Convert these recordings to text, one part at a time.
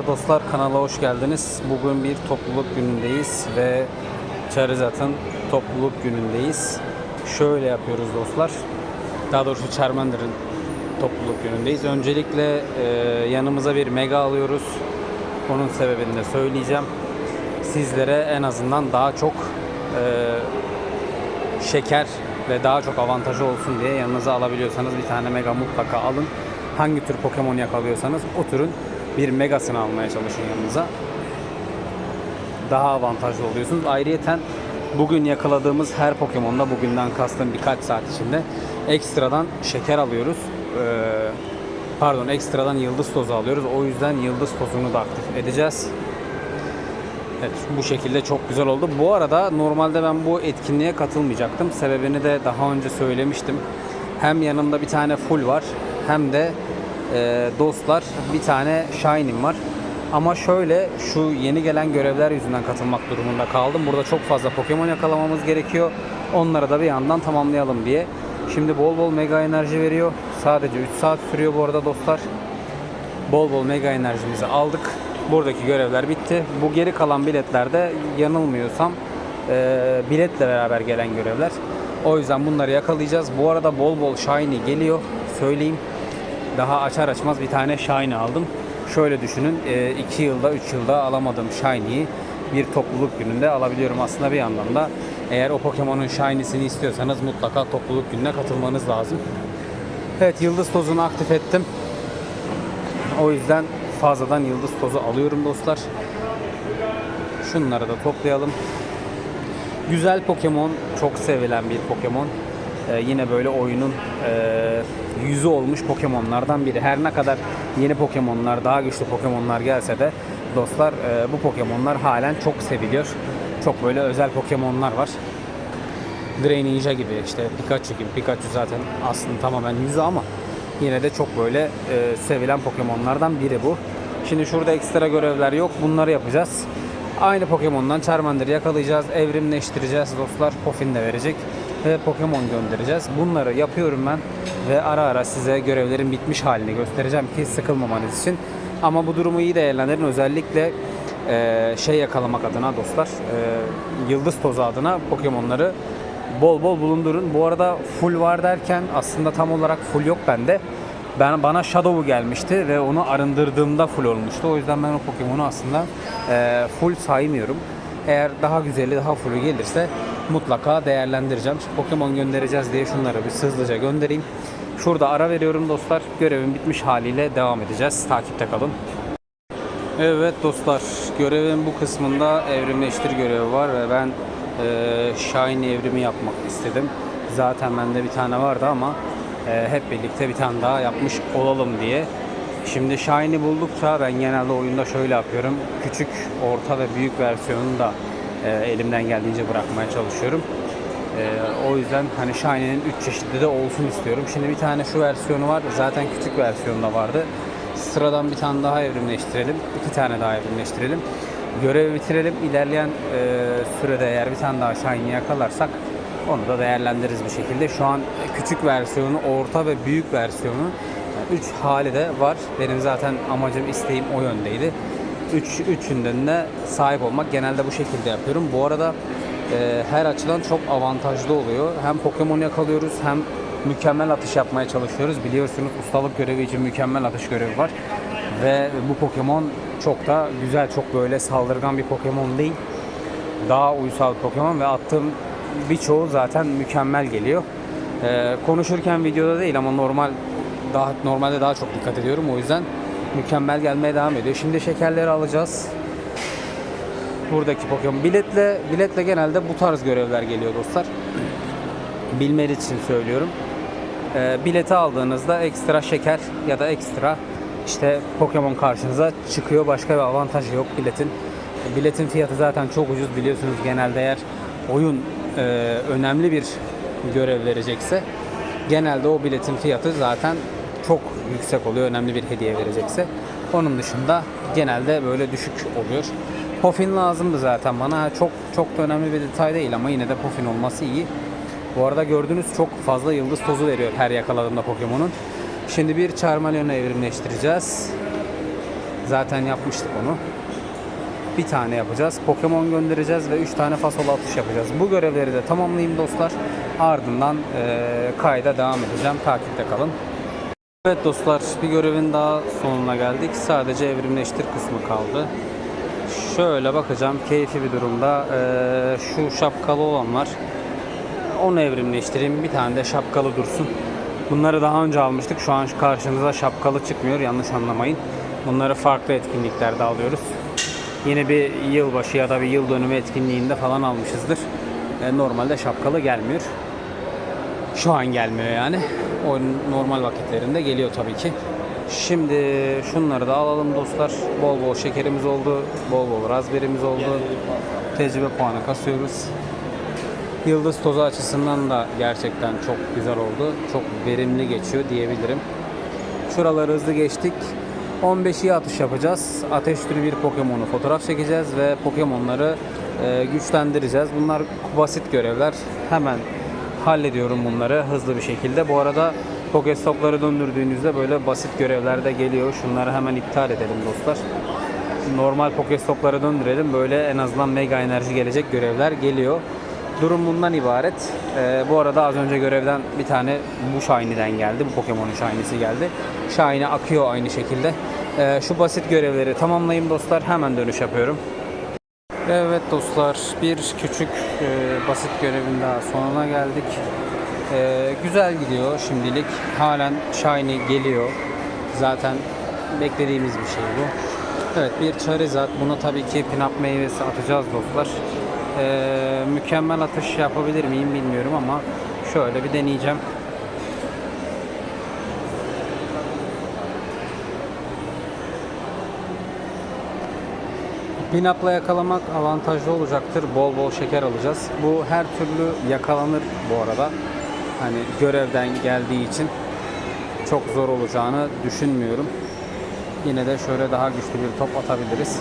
Merhabalar dostlar kanala hoş geldiniz. Bugün bir topluluk günündeyiz ve Charizard'ın topluluk günündeyiz. Şöyle yapıyoruz dostlar. Daha doğrusu Charmander'ın topluluk günündeyiz. Öncelikle e, yanımıza bir mega alıyoruz. Onun sebebini de söyleyeceğim. Sizlere en azından daha çok e, şeker ve daha çok avantajı olsun diye yanınıza alabiliyorsanız bir tane mega mutlaka alın. Hangi tür Pokemon yakalıyorsanız o türün bir megasını almaya çalışın yanınıza. Daha avantajlı oluyorsunuz. Ayrıyeten bugün yakaladığımız her Pokemon'da bugünden kastım birkaç saat içinde ekstradan şeker alıyoruz. Ee, pardon ekstradan yıldız tozu alıyoruz. O yüzden yıldız tozunu da aktif edeceğiz. Evet bu şekilde çok güzel oldu. Bu arada normalde ben bu etkinliğe katılmayacaktım. Sebebini de daha önce söylemiştim. Hem yanımda bir tane full var hem de e, dostlar bir tane shining var. Ama şöyle şu yeni gelen görevler yüzünden katılmak durumunda kaldım. Burada çok fazla Pokemon yakalamamız gerekiyor. Onları da bir yandan tamamlayalım diye. Şimdi bol bol mega enerji veriyor. Sadece 3 saat sürüyor bu arada dostlar. Bol bol mega enerjimizi aldık. Buradaki görevler bitti. Bu geri kalan biletlerde yanılmıyorsam e, biletle beraber gelen görevler. O yüzden bunları yakalayacağız. Bu arada bol bol shiny geliyor. Söyleyeyim. Daha açar açmaz bir tane shiny aldım. Şöyle düşünün 2 yılda 3 yılda alamadığım shiny'yi bir topluluk gününde alabiliyorum aslında bir yandan da. Eğer o Pokemon'un shiny'sini istiyorsanız mutlaka topluluk gününe katılmanız lazım. Evet yıldız tozunu aktif ettim. O yüzden fazladan yıldız tozu alıyorum dostlar. Şunları da toplayalım. Güzel Pokemon, çok sevilen bir Pokemon. Ee, yine böyle oyunun e, yüzü olmuş Pokemonlardan biri. Her ne kadar yeni Pokemonlar, daha güçlü Pokemonlar gelse de dostlar e, bu Pokemonlar halen çok seviliyor. Çok böyle özel Pokemonlar var. Greninja gibi işte Pikachu gibi. Pikachu zaten aslında tamamen yüzü ama yine de çok böyle e, sevilen Pokemonlardan biri bu. Şimdi şurada ekstra görevler yok. Bunları yapacağız. Aynı Pokemon'dan Charmander'ı yakalayacağız. Evrimleştireceğiz dostlar. Pofin de verecek. Ve Pokemon göndereceğiz. Bunları yapıyorum ben. Ve ara ara size görevlerin bitmiş halini göstereceğim ki sıkılmamanız için. Ama bu durumu iyi değerlendirin. Özellikle e, şey yakalamak adına dostlar. e, yıldız tozu adına Pokemon'ları bol bol bulundurun. Bu arada full var derken aslında tam olarak full yok bende. Ben bana Shadow'u gelmişti ve onu arındırdığımda full olmuştu. O yüzden ben o Pokemon'u aslında e, full saymıyorum. Eğer daha güzeli, daha fullü gelirse mutlaka değerlendireceğim. Şimdi Pokemon göndereceğiz diye şunları bir hızlıca göndereyim. Şurada ara veriyorum dostlar. Görevin bitmiş haliyle devam edeceğiz. Takipte kalın. Evet dostlar, görevin bu kısmında evrimleştir görevi var ve ben e, Shiny evrimi yapmak istedim. Zaten bende bir tane vardı ama e, hep birlikte bir tane daha yapmış olalım diye. Şimdi Shiny buldukça ben genelde oyunda şöyle yapıyorum. Küçük, orta ve büyük versiyonunu da e, elimden geldiğince bırakmaya çalışıyorum. E, o yüzden hani Shiny'nin 3 çeşitli de olsun istiyorum. Şimdi bir tane şu versiyonu var. Zaten küçük versiyonda vardı. Sıradan bir tane daha evrimleştirelim. iki tane daha evrimleştirelim. Görevi bitirelim. İlerleyen e, sürede eğer bir tane daha Shiny yakalarsak onu da değerlendiririz bir şekilde. Şu an küçük versiyonu, orta ve büyük versiyonu 3 hali de var. Benim zaten amacım, isteğim o yöndeydi. Üç, üçünden de sahip olmak genelde bu şekilde yapıyorum. Bu arada e, her açıdan çok avantajlı oluyor. Hem Pokemon yakalıyoruz hem mükemmel atış yapmaya çalışıyoruz. Biliyorsunuz ustalık görevi için mükemmel atış görevi var. Ve bu Pokemon çok da güzel, çok böyle saldırgan bir Pokemon değil. Daha uysal bir Pokemon ve attığım birçoğu zaten mükemmel geliyor. Ee, konuşurken videoda değil ama normal daha normalde daha çok dikkat ediyorum. O yüzden mükemmel gelmeye devam ediyor. Şimdi şekerleri alacağız. Buradaki Pokemon biletle biletle genelde bu tarz görevler geliyor dostlar. Bilmeniz için söylüyorum. Ee, bileti aldığınızda ekstra şeker ya da ekstra işte Pokemon karşınıza çıkıyor. Başka bir avantajı yok biletin. Biletin fiyatı zaten çok ucuz biliyorsunuz genelde eğer oyun e, önemli bir görev verecekse genelde o biletin fiyatı zaten çok yüksek oluyor önemli bir hediye verecekse. Onun dışında genelde böyle düşük oluyor. Pofin lazımdı zaten bana. Çok çok da önemli bir detay değil ama yine de Pofin olması iyi. Bu arada gördüğünüz çok fazla yıldız tozu veriyor her yakaladığımda Pokemon'un. Şimdi bir Charmanion'u evrimleştireceğiz. Zaten yapmıştık onu. Bir tane yapacağız. Pokemon göndereceğiz ve 3 tane fasol atış yapacağız. Bu görevleri de tamamlayayım dostlar. Ardından eee, kayda devam edeceğim. Takipte kalın. Evet dostlar bir görevin daha sonuna geldik. Sadece evrimleştir kısmı kaldı. Şöyle bakacağım keyfi bir durumda. Eee, şu şapkalı olan var. Onu evrimleştireyim. Bir tane de şapkalı dursun. Bunları daha önce almıştık. Şu an karşınıza şapkalı çıkmıyor. Yanlış anlamayın. Bunları farklı etkinliklerde alıyoruz. Yine bir yılbaşı ya da bir yıl dönümü etkinliğinde falan almışızdır. E, normalde şapkalı gelmiyor. Şu an gelmiyor yani. O normal vakitlerinde geliyor tabii ki. Şimdi şunları da alalım dostlar. Bol bol şekerimiz oldu. Bol bol raspberry'miz oldu. Tecrübe puanı kasıyoruz. Yıldız tozu açısından da gerçekten çok güzel oldu. Çok verimli geçiyor diyebilirim. Şuraları hızlı geçtik. 15 iyi atış yapacağız. Ateş türü bir Pokemon'u fotoğraf çekeceğiz ve Pokemon'ları e, güçlendireceğiz. Bunlar basit görevler. Hemen hallediyorum bunları hızlı bir şekilde. Bu arada Pokestop'ları döndürdüğünüzde böyle basit görevler de geliyor. Şunları hemen iptal edelim dostlar. Normal Pokestop'ları döndürelim. Böyle en azından mega enerji gelecek görevler geliyor. Durum bundan ibaret. Ee, bu arada az önce görevden bir tane bu Shiny'den geldi. Bu Pokemon'un Shiny'si geldi. Shiny akıyor aynı şekilde. Ee, şu basit görevleri tamamlayayım dostlar. Hemen dönüş yapıyorum. Evet dostlar bir küçük e, basit görevin daha sonuna geldik. E, güzel gidiyor şimdilik. Halen Shiny geliyor. Zaten beklediğimiz bir şey bu. Evet bir Charizard. Bunu tabii ki pinap meyvesi atacağız dostlar. E, mükemmel atış yapabilir miyim bilmiyorum ama şöyle bir deneyeceğim. Pinapla yakalamak avantajlı olacaktır. Bol bol şeker alacağız. Bu her türlü yakalanır bu arada. Hani görevden geldiği için çok zor olacağını düşünmüyorum. Yine de şöyle daha güçlü bir top atabiliriz.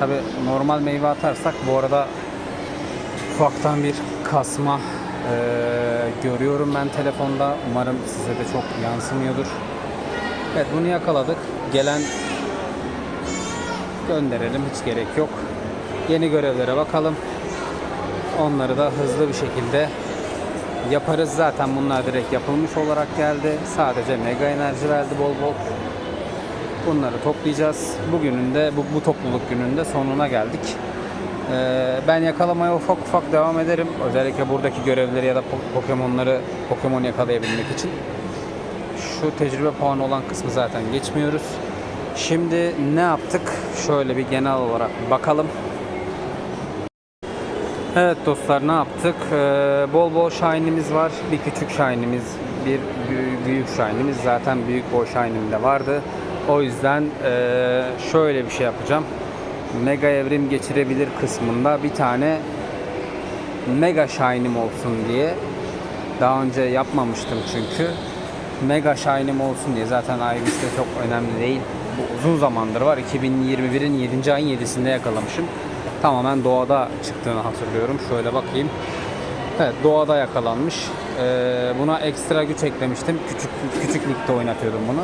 Tabi normal meyve atarsak bu arada ufaktan bir kasma eee, görüyorum ben telefonda. Umarım size de çok yansımıyordur. Evet bunu yakaladık. Gelen gönderelim hiç gerek yok. Yeni görevlere bakalım. Onları da hızlı bir şekilde yaparız. Zaten bunlar direkt yapılmış olarak geldi. Sadece mega enerji verdi bol bol. Bunları toplayacağız. Bugünün de bu, bu topluluk gününde sonuna geldik. Ee, ben yakalamaya ufak ufak devam ederim. Özellikle buradaki görevleri ya da po- Pokemon'ları Pokemon yakalayabilmek için. Şu tecrübe puanı olan kısmı zaten geçmiyoruz. Şimdi ne yaptık? Şöyle bir genel olarak bakalım. Evet dostlar ne yaptık? Ee, bol bol shine'imiz var. Bir küçük shine'imiz, bir büyük, shine'imiz. Zaten büyük boy shine'im de vardı. O yüzden ee, şöyle bir şey yapacağım. Mega evrim geçirebilir kısmında bir tane mega shine'im olsun diye daha önce yapmamıştım çünkü. Mega shine'im olsun diye zaten Ivy'de çok önemli değil. Bu uzun zamandır var. 2021'in 7. ayın 7'sinde yakalamışım. Tamamen doğada çıktığını hatırlıyorum. Şöyle bakayım. Evet doğada yakalanmış. Ee, buna ekstra güç eklemiştim. Küçük küçük ligde oynatıyordum bunu.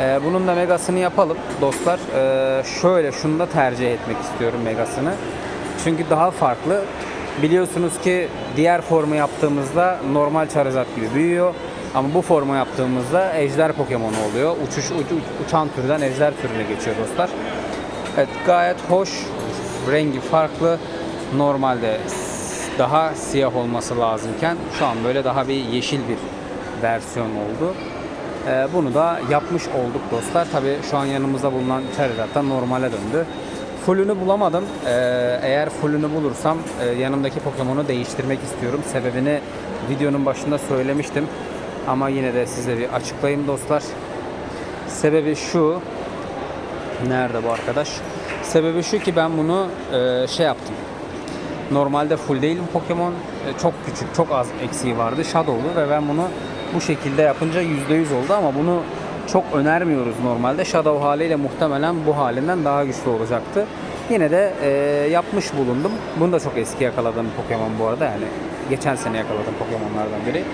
Ee, bunun da megasını yapalım dostlar. Ee, şöyle şunu da tercih etmek istiyorum megasını. Çünkü daha farklı. Biliyorsunuz ki diğer formu yaptığımızda normal Charizard gibi büyüyor. Ama bu formu yaptığımızda ejder Pokemon oluyor. Uçuş uç- uçan türden ejder türüne geçiyor dostlar. Evet gayet hoş. Rengi farklı. Normalde daha siyah olması lazımken şu an böyle daha bir yeşil bir versiyon oldu. Ee, bunu da yapmış olduk dostlar. Tabi şu an yanımızda bulunan Charizard da normale döndü. Fullünü bulamadım. Ee, eğer fullünü bulursam e, yanımdaki Pokemon'u değiştirmek istiyorum. Sebebini videonun başında söylemiştim. Ama yine de size bir açıklayayım dostlar. Sebebi şu. Nerede bu arkadaş? Sebebi şu ki ben bunu e, şey yaptım. Normalde full değil bu Pokemon. E, çok küçük, çok az eksiği vardı. Shadow'lu ve ben bunu bu şekilde yapınca %100 oldu ama bunu çok önermiyoruz normalde. Shadow haliyle muhtemelen bu halinden daha güçlü olacaktı. Yine de e, yapmış bulundum. Bunu da çok eski yakaladığım Pokemon bu arada yani. Geçen sene yakaladığım Pokemon'lardan biri.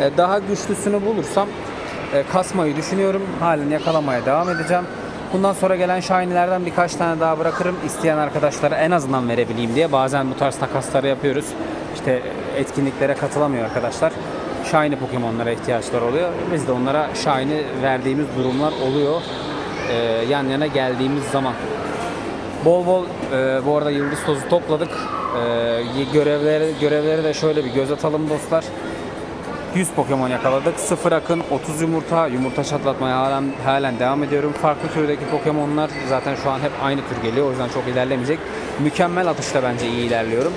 E, daha güçlüsünü bulursam e, kasmayı düşünüyorum. Halen yakalamaya devam edeceğim. Bundan sonra gelen Shiny'lerden birkaç tane daha bırakırım. İsteyen arkadaşlara en azından verebileyim diye. Bazen bu tarz takasları yapıyoruz. İşte etkinliklere katılamıyor arkadaşlar. Shiny Pokemon'lara ihtiyaçları oluyor. Biz de onlara Shiny verdiğimiz durumlar oluyor. Ee, yan yana geldiğimiz zaman. Bol bol e, bu arada yıldız tozu topladık. E, görevleri, görevleri de şöyle bir göz atalım dostlar. 100 Pokemon yakaladık. 0 akın, 30 yumurta. Yumurta çatlatmaya halen, halen devam ediyorum. Farklı türdeki Pokemonlar zaten şu an hep aynı tür geliyor. O yüzden çok ilerlemeyecek. Mükemmel atışta bence iyi ilerliyorum.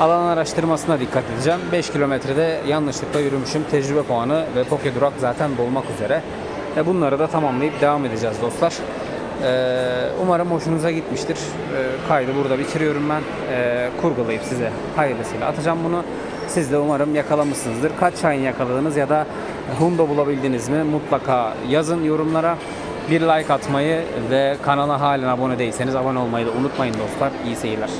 Alan araştırmasına dikkat edeceğim. 5 kilometrede yanlışlıkla yürümüşüm. Tecrübe puanı ve Pokedurak zaten dolmak üzere. E bunları da tamamlayıp devam edeceğiz dostlar. Ee, umarım hoşunuza gitmiştir. Ee, kaydı burada bitiriyorum ben. Ee, kurgulayıp size hayırlısıyla atacağım bunu. Siz de umarım yakalamışsınızdır. Kaç Shine yakaladınız ya da Hundo bulabildiniz mi? Mutlaka yazın yorumlara. Bir like atmayı ve kanala halen abone değilseniz abone olmayı da unutmayın dostlar. İyi seyirler.